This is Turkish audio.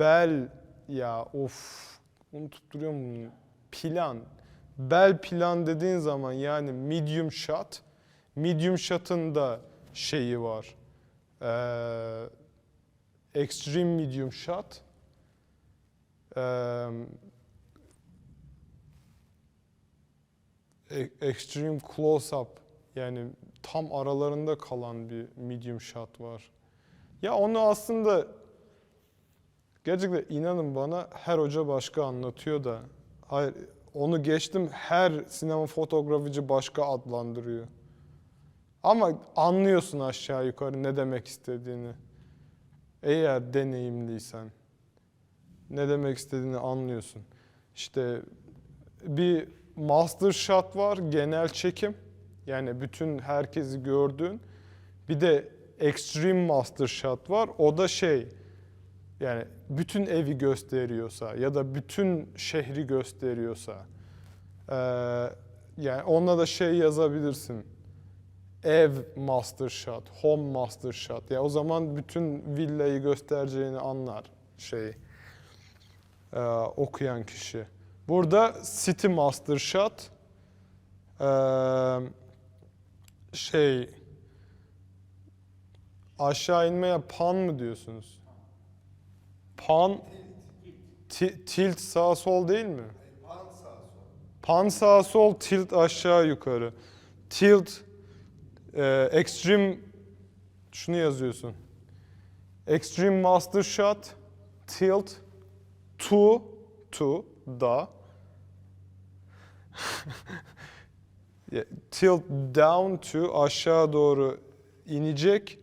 bel ya of unutup duruyorum bunu. Plan. Bel plan dediğin zaman yani medium shot. Medium shot'ın da şeyi var. Ee, extreme medium shot. Ee, e- extreme close up yani tam aralarında kalan bir medium shot var. Ya onu aslında gerçekten inanın bana her hoca başka anlatıyor da hayır onu geçtim her sinema fotoğrafıcı başka adlandırıyor. Ama anlıyorsun aşağı yukarı ne demek istediğini. Eğer deneyimliysen ne demek istediğini anlıyorsun. İşte bir master shot var, genel çekim. Yani bütün herkesi gördüğün. Bir de extreme master shot var. O da şey yani bütün evi gösteriyorsa ya da bütün şehri gösteriyorsa eee, yani onunla da şey yazabilirsin. Ev master shot, home master shot. Ya o zaman bütün villayı göstereceğini anlar şey eee, okuyan kişi. Burada City Master Shot eee, şey aşağı inmeye pan mı diyorsunuz? Pan ti- tilt sağ sol değil mi? Pan sağ sol, tilt aşağı yukarı. Tilt eee, extreme şunu yazıyorsun. Extreme Master Shot, tilt to to da tilt down to aşağı doğru inecek